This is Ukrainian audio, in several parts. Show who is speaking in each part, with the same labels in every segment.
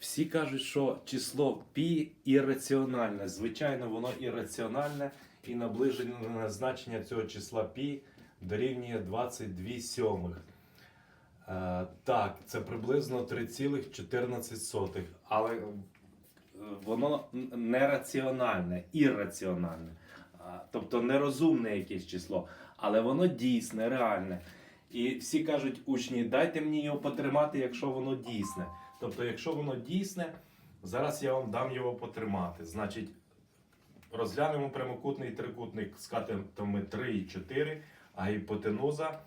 Speaker 1: Всі кажуть, що число пі ірраціональне. Звичайно, воно ірраціональне і наближене значення цього числа пі дорівнює 22 сьомих. Е, так, це приблизно 3,14. Але е, воно нераціональне, ірраціональне. Тобто нерозумне якесь число, але воно дійсне, реальне. І всі кажуть, учні, дайте мені його потримати, якщо воно дійсне. Тобто, якщо воно дійсне, зараз я вам дам його потримати. Значить, розглянемо прямокутний трикутник з катетами 3 і 4, а гіпотенуза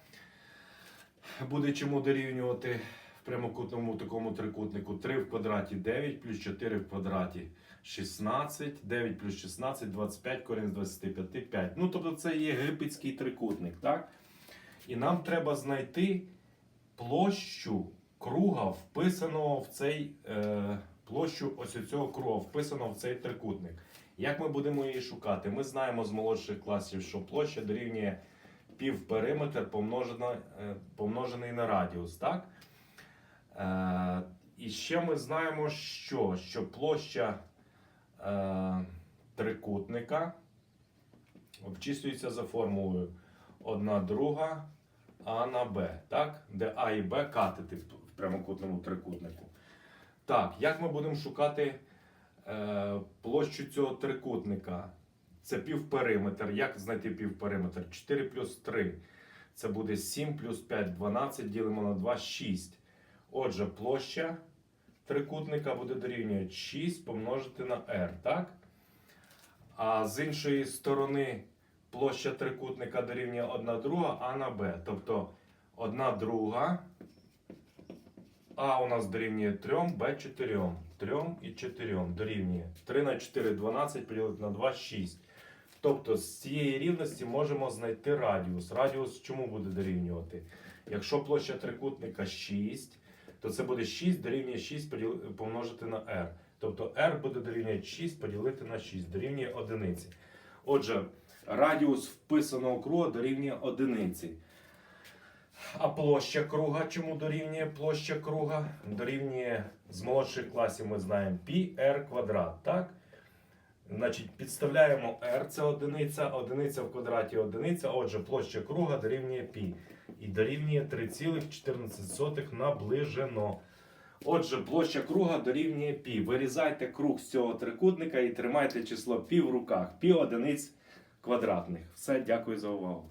Speaker 1: буде чому дорівнювати в прямокутному такому трикутнику 3 в квадраті 9 плюс 4 в квадраті 16, 9 плюс 16, 25, корінь з 25, 5. Ну, тобто це єгипетський трикутник, так? І нам треба знайти площу круга, вписаного в цей е, площу ось цього круга, вписаного в цей трикутник. Як ми будемо її шукати? Ми знаємо з молодших класів, що площа дорівнює півпериметр помножена, е, помножений на радіус, так? Е, і ще ми знаємо, що, що площа е, трикутника обчислюється за формулою 1 друга А на Б, так? де А і Б катети прямокутному трикутнику. Так, як ми будемо шукати е, площу цього трикутника? Це півпериметр. Як знайти півпериметр? 4 плюс 3. Це буде 7 плюс 5, 12, ділимо на 2, 6. Отже, площа трикутника буде дорівнювати 6 помножити на r, так? А з іншої сторони площа трикутника дорівнює 1 друга А на Б. Тобто 1 друга А у нас дорівнює 3, Б 4. 3 і 4 дорівнює 3 на 4 12 поділити на 2 6. Тобто з цієї рівності можемо знайти радіус. Радіус чому буде дорівнювати? Якщо площа трикутника 6, то це буде 6 дорівнює 6 поділи- помножити на r. Тобто r буде дорівнювати 6 поділити на 6, дорівнює 1. Отже, радіус вписаного круга дорівнює 1. А площа круга чому дорівнює площа круга? Дорівнює з молодших класів ми знаємо πr квадрат, так? Значить, підставляємо r, це одиниця, одиниця в квадраті одиниця, отже, площа круга дорівнює π. І дорівнює 3,14 наближено. Отже, площа круга дорівнює π. Вирізайте круг з цього трикутника і тримайте число π в руках. π одиниць квадратних. Все, дякую за увагу.